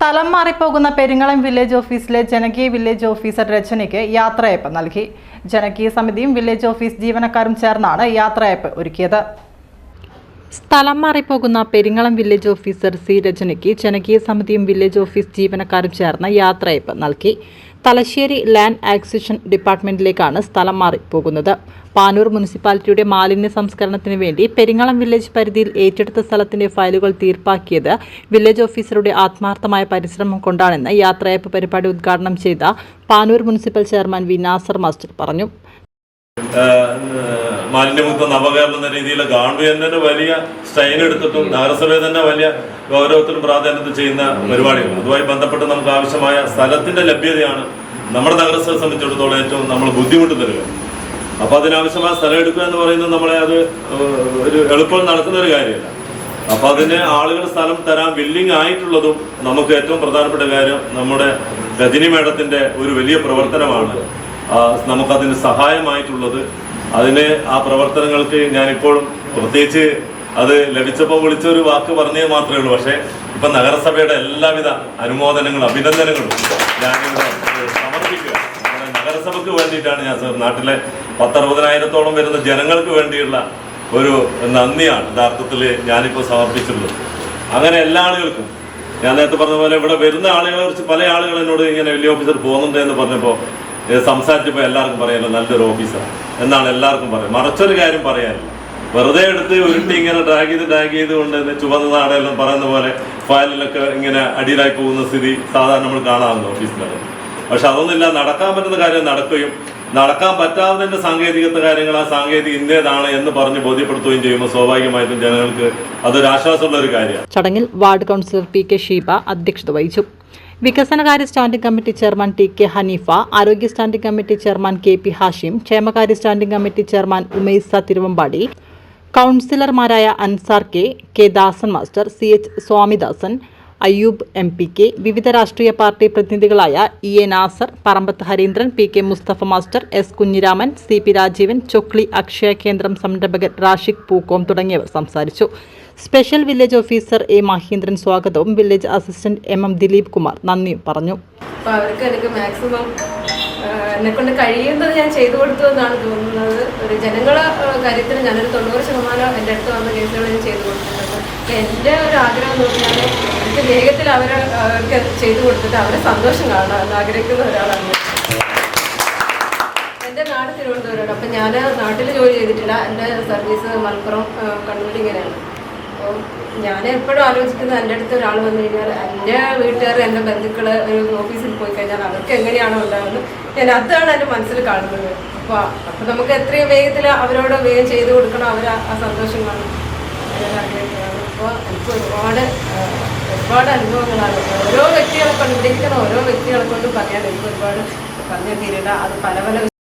സ്ഥലം മാറിപ്പോകുന്ന പെരിങ്ങളം വില്ലേജ് ഓഫീസിലെ ജനകീയ വില്ലേജ് ഓഫീസർ രചനയ്ക്ക് യാത്രയപ്പ് നൽകി. ജനകീയ സമിതിയും വില്ലേജ് ഓഫീസ് ജീവനക്കാരും ചേർന്നാണ് യാത്രയപ്പ് ഒരുക്കിയത്. സ്ഥലം മാറിപ്പോകുന്ന പെരിങ്ങളം വില്ലേജ് ഓഫീസർ സി രചനയ്ക്ക് ജനകീയ സമിതിയും വില്ലേജ് ഓഫീസ് ജീവനക്കാരും ചേർന്ന് യാത്രയപ്പ് നൽകി. തലശ്ശേരി ലാൻഡ് ആക്സിഷൻ ഡിപ്പാർട്ട്മെന്റിലേക്കാണ് സ്ഥലം മാറിപ്പോകുന്നത്. പാനൂർ മുനിസിപ്പാലിറ്റിയുടെ മാലിന്യ സംസ്കരണത്തിന് വേണ്ടി പെരിങ്ങളം വില്ലേജ് പരിധിയിൽ ഏറ്റെടുത്ത സ്ഥലത്തിന്റെ ഫയലുകൾ തീർപ്പാക്കിയത് വില്ലേജ് ഓഫീസറുടെ ആത്മാർത്ഥമായ പരിശ്രമം കൊണ്ടാണെന്ന് യാത്രയപ്പ് പരിപാടി ഉദ്ഘാടനം ചെയ്ത Panoor municipal chairman V Nasar master പറഞ്ഞു. മാലിന്യമുക്ത നവകേരളം എന്ന രീതിയിൽ ഗവൺമെന്റ് തന്നെ വലിയ സ്റ്റൈൻ എടുത്തിട്ടും നഗരസഭ തന്നെ വലിയ ഗൗരവത്തിലും പ്രാധാന്യത്തിൽ ചെയ്യുന്ന പരിപാടികൾ അതുമായി ബന്ധപ്പെട്ട് നമുക്ക് ആവശ്യമായ സ്ഥലത്തിന്റെ ലഭ്യതയാണ് നമ്മുടെ നഗരസഭയെ സംബന്ധിച്ചിടത്തോളം ഏറ്റവും നമ്മൾ ബുദ്ധിമുട്ട് തരിക അപ്പൊ അതിനാവശ്യമായ സ്ഥലം എടുക്കുക എന്ന് പറയുന്നത് നമ്മളെ അത് ഒരു എളുപ്പം നടക്കുന്ന ഒരു കാര്യമല്ല. അപ്പൊ അതിന് ആളുകൾ സ്ഥലം തരാൻ വില്ലിങ് ആയിട്ടുള്ളതും നമുക്ക് ഏറ്റവും പ്രധാനപ്പെട്ട കാര്യം നമ്മുടെ രജനി മേടത്തിന്റെ ഒരു വലിയ പ്രവർത്തനമാണ്. നമുക്കതിന് സഹായമായിട്ടുള്ളത്. അതിന് ആ പ്രവർത്തനങ്ങൾക്ക് ഞാനിപ്പോഴും പ്രത്യേകിച്ച് അത് ലഭിച്ചപ്പോൾ വിളിച്ചൊരു വാക്ക് പറഞ്ഞേ മാത്രമേ ഉള്ളൂ. പക്ഷേ ഇപ്പൊ നഗരസഭയുടെ എല്ലാവിധ അനുമോദനങ്ങളും അഭിനന്ദനങ്ങളും ഞാനിവിടെ സമർപ്പിക്കുക നഗരസഭയ്ക്ക് വേണ്ടിയിട്ടാണ് ഞാൻ സർ നാട്ടിലെ പത്തറുപതിനായിരത്തോളം വരുന്ന ജനങ്ങൾക്ക് വേണ്ടിയുള്ള ഒരു നന്ദിയാണ് യഥാർത്ഥത്തിൽ ഞാനിപ്പോൾ സമർപ്പിച്ചിട്ടുള്ളത്. അങ്ങനെ എല്ലാ ആളുകൾക്കും ഞാൻ നേരത്തെ പറഞ്ഞ പോലെ ഇവിടെ വരുന്ന ആളുകളെ കുറിച്ച് പല ആളുകൾ എന്നോട് ഇങ്ങനെ വലിയ ഓഫീസർ പോകുന്നുണ്ട് എന്ന് പറഞ്ഞപ്പോൾ സംസാരിച്ചപ്പോൾ എല്ലാവർക്കും പറയാമല്ലോ നല്ലൊരു ഓഫീസർ എന്നാണ് എല്ലാവർക്കും പറയാം. മറച്ചൊരു കാര്യം പറയാനില്ല. വെറുതെ എടുത്ത് ഉരുട്ടി ഇങ്ങനെ ഡ്രാഗ് ചെയ്ത് ഡ്രാഗ് ചെയ്തുകൊണ്ട് ചുവന്ന നാടെല്ലാം പറയുന്ന പോലെ ഫയലിലൊക്കെ ഇങ്ങനെ അടിയിലായി പോകുന്ന സ്ഥിതി സാധാരണ നമ്മൾ കാണാറുണ്ട് ഓഫീസിലൊക്കെ. പക്ഷെ അതൊന്നുമില്ല നടക്കാൻ പറ്റുന്ന കാര്യം നടക്കുകയും നടക്കാൻ പറ്റാവുന്നതിന്റെ സാങ്കേതികത്വ കാര്യങ്ങൾ ആ സാങ്കേതിക ഇന്ത്യതാണ് എന്ന് പറഞ്ഞ് ബോധ്യപ്പെടുത്തുകയും ചെയ്യുമ്പോൾ സ്വാഭാവികമായിട്ടും ജനങ്ങൾക്ക് അതൊരു ആശ്വാസമുള്ള ഒരു കാര്യമാണ്. ചടങ്ങിൽ ward councillor P K Sheeba അധ്യക്ഷത വഹിച്ചു. വികസനകാര്യ standing committee chairman T K Hanifa ആരോഗ്യ standing committee chairman K P Hashim ക്ഷേമകാര്യ standing committee chairman Umaisa Thiruvambadi കൗൺസിലർമാരായ Ansar K K Dasan master C H Swamidasan Ayyub M P K വിവിധ രാഷ്ട്രീയ party പ്രതിനിധികളായ E A Nasar Parambath Harindran P K Mustafa master S Kunhiraman C P Rajeevan Chokli Akshaya കേന്ദ്രം സംരംഭകൻ റാഷിഖ് പൂക്കോം തുടങ്ങിയവർ സംസാരിച്ചു. Special village officer A Mahindran സ്വാഗതവും village assistant M M Dileep Kumar നന്ദിയും പറഞ്ഞു. അവർക്ക് മാക്സിമം എന്നെ കൊണ്ട് കഴിയുന്നത് ഞാൻ ചെയ്തു കൊടുത്തു എന്നാണ് തോന്നുന്നത്. ഒരു ജനങ്ങളെ കാര്യത്തിൽ ഞാനൊരു തൊണ്ണൂറ് ശതമാനം എന്റെ അടുത്ത് വന്ന കേസുകൾ ഞാൻ ചെയ്തു കൊടുത്തിട്ടുണ്ട്. എന്റെ ഒരു ആഗ്രഹം എന്ന് പറഞ്ഞാൽ എനിക്ക് വേഗത്തിൽ അവരെ അവർക്ക് ചെയ്തു കൊടുത്തിട്ട് അവരെ സന്തോഷം കാണാൻ എന്ന് ആഗ്രഹിക്കുന്ന ഒരാളാണ്. എന്റെ നാട് തിരുവനന്തപുരമാണ്. അപ്പം ഞാൻ നാട്ടിൽ ജോലി ചെയ്തിട്ടില്ല. എന്റെ സർവീസ് മലപ്പുറം കണ്ണൂരിങ്ങനെയാണ് അപ്പോൾ ഞാൻ എപ്പോഴും ആലോചിക്കുന്നത് എന്റെ അടുത്ത് ഒരാൾ വന്നു കഴിഞ്ഞാൽ എന്റെ വീട്ടുകാർ എന്റെ ബന്ധുക്കൾ ഒരു ഓഫീസിൽ പോയി കഴിഞ്ഞാൽ അവർക്ക് എങ്ങനെയാണോ ഉണ്ടാകുന്നത് ഞാൻ അതാണ് എന്റെ മനസ്സിൽ കാണുന്നത്. അപ്പോൾ അപ്പോൾ നമുക്ക് എത്രയും വേഗത്തിൽ അവരോട് വേഗം ചെയ്ത് കൊടുക്കണം അവർ ആ സന്തോഷം കാണും. അപ്പോൾ എനിക്ക് ഒരുപാട് ഒരുപാട് അനുഭവങ്ങളാണ്. ഓരോ വ്യക്തികളെ കൊണ്ട് ഇരിക്കുന്ന ഓരോ വ്യക്തികളെ കൊണ്ട് പറയാൻ എനിക്ക് ഒരുപാട് പറഞ്ഞു തീരണ്ട അത് പല പല